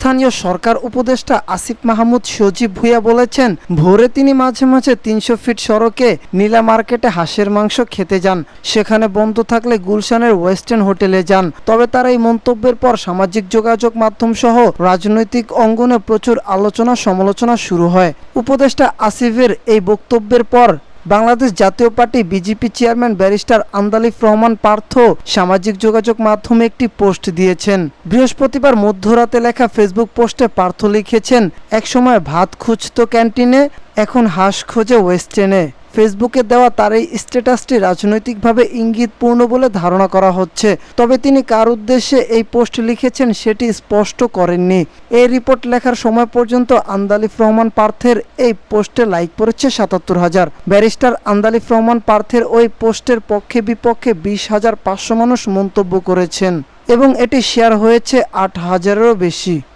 স্থানীয় সরকার উপদেষ্টা আসিফ মাহমুদ সজীব ভুইয়া বলেছেন, ভোরে তিনি মাঝে মাঝে তিনশো ফিট সড়কে নীলা মার্কেটে হাঁসের মাংস খেতে যান। সেখানে বন্ধ থাকলে গুলশানের ওয়েস্টার্ন হোটেলে যান। তবে তার এই মন্তব্যের পর সামাজিক যোগাযোগ মাধ্যম সহ রাজনৈতিক অঙ্গনে প্রচুর আলোচনা সমালোচনা শুরু হয়। উপদেষ্টা আসিফের এই বক্তব্যের পর Bangladesh Jatiya party BJP chairman barrister Andaleeve Rahman Partho সামাজিক যোগাযোগ মাধ্যমে একটি পোস্ট দিয়েছেন। বৃহস্পতিবার মধ্যরাতে লেখা ফেসবুক পোস্টে পার্থ লিখেছেন, একসময় ভাত খুঁজত ক্যান্টিনে, এখন হাঁস খোঁজে ওয়েস্টার্নে ফেসবুকে দেওয়া তার এই স্ট্যাটাসটি রাজনৈতিকভাবে ইঙ্গিতপূর্ণ বলে ধারণা করা হচ্ছে। তবে তিনি কার উদ্দেশ্যে এই পোস্ট লিখেছেন সেটি স্পষ্ট করেননি। এই রিপোর্ট লেখার সময় পর্যন্ত আন্দালিফ রহমান পার্থের এই পোস্টে লাইক পড়েছে সাতাত্তর হাজার। ব্যারিস্টার আন্দালিফ রহমান পার্থের ওই পোস্টের পক্ষে বিপক্ষে বিশ হাজার পাঁচশো মানুষ মন্তব্য করেছেন এবং এটি শেয়ার হয়েছে আট হাজারেরও বেশি।